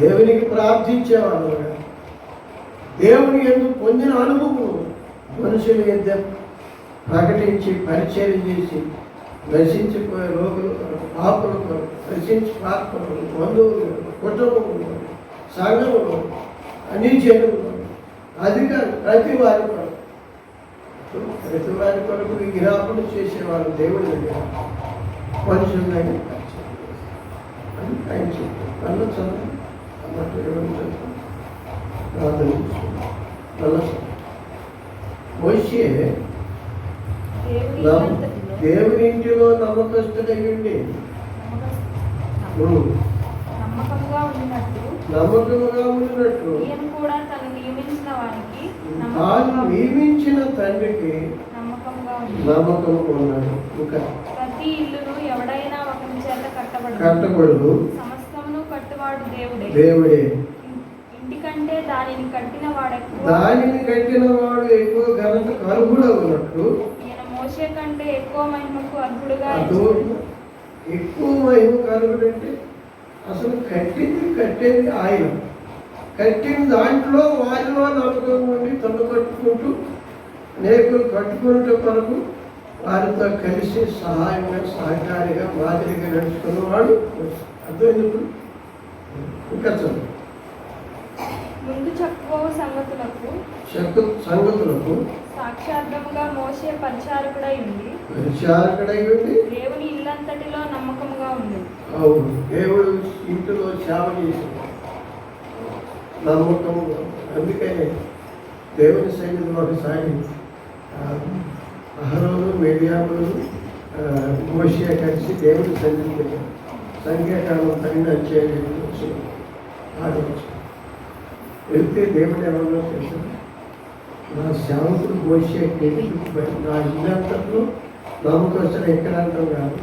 దేవునికి ప్రార్థించేవాడు దేవుని ఎందుకు పొందిన అనుభవం మనుషులు ఎంత ప్రకటించి పరిచయం చేసి నశించిపోయే రోగులు పాపుల కొరకు నశించి పాపలు బంధువులు కుటుంబం సంఘములు అన్ని జనులు అధికారులు ప్రతి వారి కొరకు. ప్రతి వారి కొరకు విజ్ఞాపన చేసేవారు దేవుడి దగ్గర. మనుషుల దగ్గర. నల్ల చదువు. అన్నట్టు ఎవరు చదువు ప్రార్థన చేసుకున్నాం. నల్ల చదువు. మోషే దేవుని ఇంటిలో నమ్మకస్తుడయ్యండి నమ్మకం- నమ్మకంగా ఉన్నట్టు. కూడా తను నియమించిన వారికి తాను నియమించిన తండ్రికి నమ్మకం ఉన్నాడు ఇంకా ప్రతి ఇల్లును ఎవడైనా ఒకరి చేత కట్టబడు కట్టబడు సమస్తమును కట్టువాడు దేవుడే. ఇంటికంటే దానిని కట్టిన వాడెక్కువ దానిని కట్టిన వాడు ఎక్కువ ఘనత ఉన్నట్టు ఈయన మోసే కంటే ఎక్కువ మహిమకు అర్హుడుగా ఎక్కువ మహిమ కలుగుడంటే అసలు కట్టింది కట్టేది ఆయన. కట్టిన దాంట్లో వారిలో నమ్మకం ఉండి తను కట్టుకుంటూ అనేకులు కట్టుకున్నట్టు కొరకు వారితో కలిసి సహాయంగా సహకారిగా మాదిరిగా నడుచుకున్నవాడు. అర్థమైనప్పుడు ఇంకా చదువు ముందు చెప్పుకో సంగతులకు. సంగతులకు. సాక్షార్థముగా మోసే పరిచారకుడై ఉంది పరిచారకుడై ఉండి దేవుని ఇల్లంతటిలో నమ్మకంగా ఉంది అవును దేవుడు ఇంటిలో సేవ చేసింది నమ్మకం అందుకనే దేవుని ఒకసారి ఆ, అహరోను మీడియాములు మోషియా కలిసి దేవుని సన్నిధి సంకేతాలు సంఖ్యాకాలం పైన వచ్చి ఆలోచన వెళ్తే దేవుడు ఎవరో తెలుసు. నా సేవకుడు మోషియా నా ఇల్లంతలో నమ్మకం ఎక్కడ అంటాం కాదు